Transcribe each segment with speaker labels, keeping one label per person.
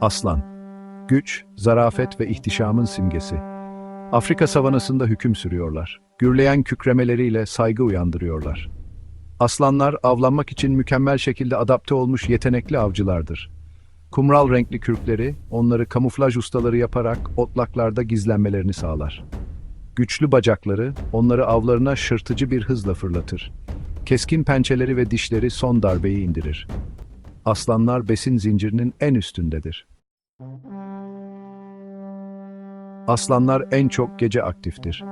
Speaker 1: Aslan Güç, zarafet ve ihtişamın simgesi. Afrika savanasında hüküm sürüyorlar. Gürleyen kükremeleriyle saygı uyandırıyorlar. Aslanlar avlanmak için mükemmel şekilde adapte olmuş yetenekli avcılardır. Kumral renkli kürkleri onları kamuflaj ustaları yaparak otlaklarda gizlenmelerini sağlar. Güçlü bacakları onları avlarına şırtıcı bir hızla fırlatır. Keskin pençeleri ve dişleri son darbeyi indirir. Aslanlar besin zincirinin en üstündedir. Aslanlar en çok gece aktiftir.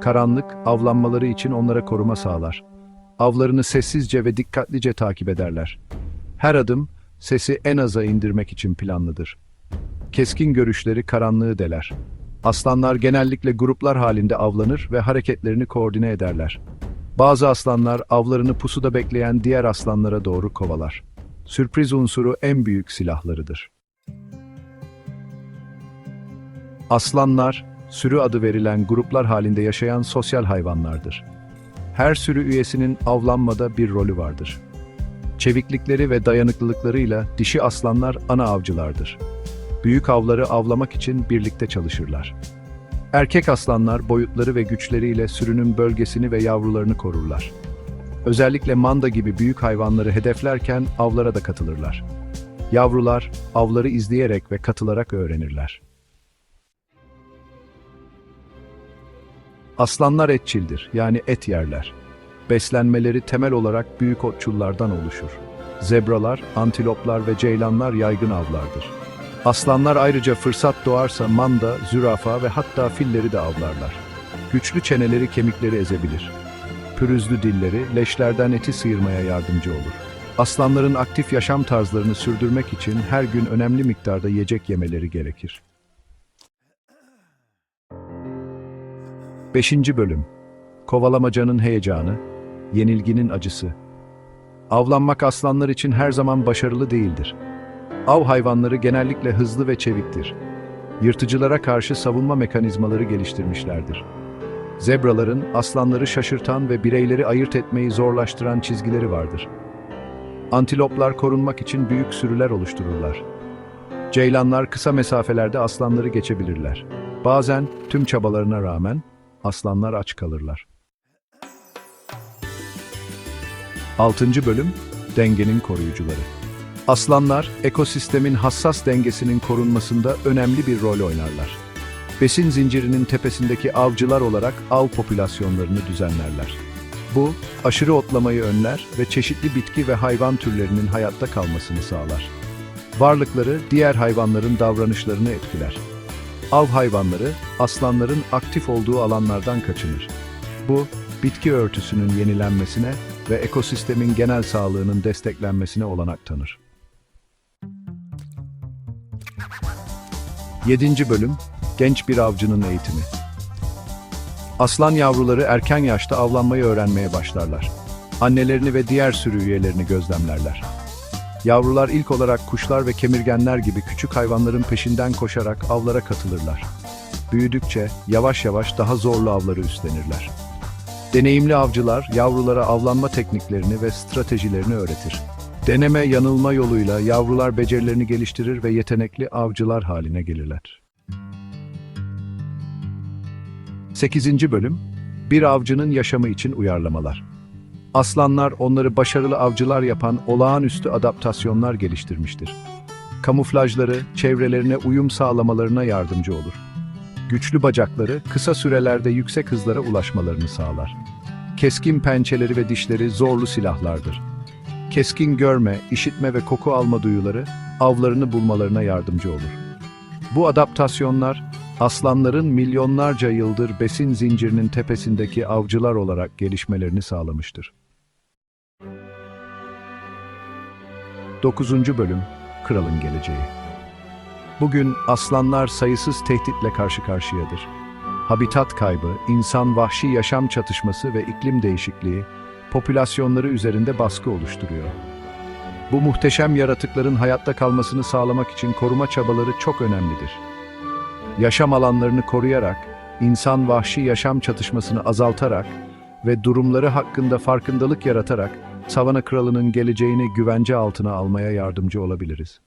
Speaker 1: Karanlık, avlanmaları için onlara koruma sağlar. Avlarını sessizce ve dikkatlice takip ederler. Her adım, sesi en aza indirmek için planlıdır. Keskin görüşleri karanlığı deler. Aslanlar genellikle gruplar halinde avlanır ve hareketlerini koordine ederler. Bazı aslanlar avlarını pusuda bekleyen diğer aslanlara doğru kovalar. Sürpriz unsuru en büyük silahlarıdır. Aslanlar, sürü adı verilen gruplar halinde yaşayan sosyal hayvanlardır. Her sürü üyesinin avlanmada bir rolü vardır. Çeviklikleri ve dayanıklılıklarıyla dişi aslanlar ana avcılardır. Büyük avları avlamak için birlikte çalışırlar. Erkek aslanlar boyutları ve güçleriyle sürünün bölgesini ve yavrularını korurlar. Özellikle manda gibi büyük hayvanları hedeflerken avlara da katılırlar. Yavrular avları izleyerek ve katılarak öğrenirler. Aslanlar etçildir, yani et yerler. Beslenmeleri temel olarak büyük otçullardan oluşur. Zebralar, antiloplar ve ceylanlar yaygın avlardır. Aslanlar ayrıca fırsat doğarsa manda, zürafa ve hatta filleri de avlarlar. Güçlü çeneleri kemikleri ezebilir. Pürüzlü dilleri leşlerden eti sıyırmaya yardımcı olur. Aslanların aktif yaşam tarzlarını sürdürmek için her gün önemli miktarda yiyecek yemeleri gerekir. 5. Bölüm Kovalamacanın heyecanı, yenilginin acısı. Avlanmak aslanlar için her zaman başarılı değildir. Av hayvanları genellikle hızlı ve çeviktir. Yırtıcılara karşı savunma mekanizmaları geliştirmişlerdir. Zebraların aslanları şaşırtan ve bireyleri ayırt etmeyi zorlaştıran çizgileri vardır. Antiloplar korunmak için büyük sürüler oluştururlar. Ceylanlar kısa mesafelerde aslanları geçebilirler. Bazen tüm çabalarına rağmen aslanlar aç kalırlar. 6. Bölüm Dengenin Koruyucuları Aslanlar, ekosistemin hassas dengesinin korunmasında önemli bir rol oynarlar. Besin zincirinin tepesindeki avcılar olarak av popülasyonlarını düzenlerler. Bu, aşırı otlamayı önler ve çeşitli bitki ve hayvan türlerinin hayatta kalmasını sağlar. Varlıkları diğer hayvanların davranışlarını etkiler. Av hayvanları, aslanların aktif olduğu alanlardan kaçınır. Bu, bitki örtüsünün yenilenmesine ve ekosistemin genel sağlığının desteklenmesine olanak tanır. 7. Bölüm Genç bir avcının eğitimi Aslan yavruları erken yaşta avlanmayı öğrenmeye başlarlar. Annelerini ve diğer sürü üyelerini gözlemlerler. Yavrular ilk olarak kuşlar ve kemirgenler gibi küçük hayvanların peşinden koşarak avlara katılırlar. Büyüdükçe yavaş yavaş daha zorlu avları üstlenirler. Deneyimli avcılar yavrulara avlanma tekniklerini ve stratejilerini öğretir. Deneme yanılma yoluyla yavrular becerilerini geliştirir ve yetenekli avcılar haline gelirler. 8. Bölüm Bir avcının yaşamı için uyarlamalar. Aslanlar onları başarılı avcılar yapan olağanüstü adaptasyonlar geliştirmiştir. Kamuflajları çevrelerine uyum sağlamalarına yardımcı olur. Güçlü bacakları kısa sürelerde yüksek hızlara ulaşmalarını sağlar. Keskin pençeleri ve dişleri zorlu silahlardır. Keskin görme, işitme ve koku alma duyuları avlarını bulmalarına yardımcı olur. Bu adaptasyonlar aslanların milyonlarca yıldır besin zincirinin tepesindeki avcılar olarak gelişmelerini sağlamıştır. 9. Bölüm Kralın Geleceği Bugün aslanlar sayısız tehditle karşı karşıyadır. Habitat kaybı, insan-vahşi yaşam çatışması ve iklim değişikliği popülasyonları üzerinde baskı oluşturuyor. Bu muhteşem yaratıkların hayatta kalmasını sağlamak için koruma çabaları çok önemlidir. Yaşam alanlarını koruyarak, insan-vahşi yaşam çatışmasını azaltarak ve durumları hakkında farkındalık yaratarak savana kralının geleceğini güvence altına almaya yardımcı olabiliriz.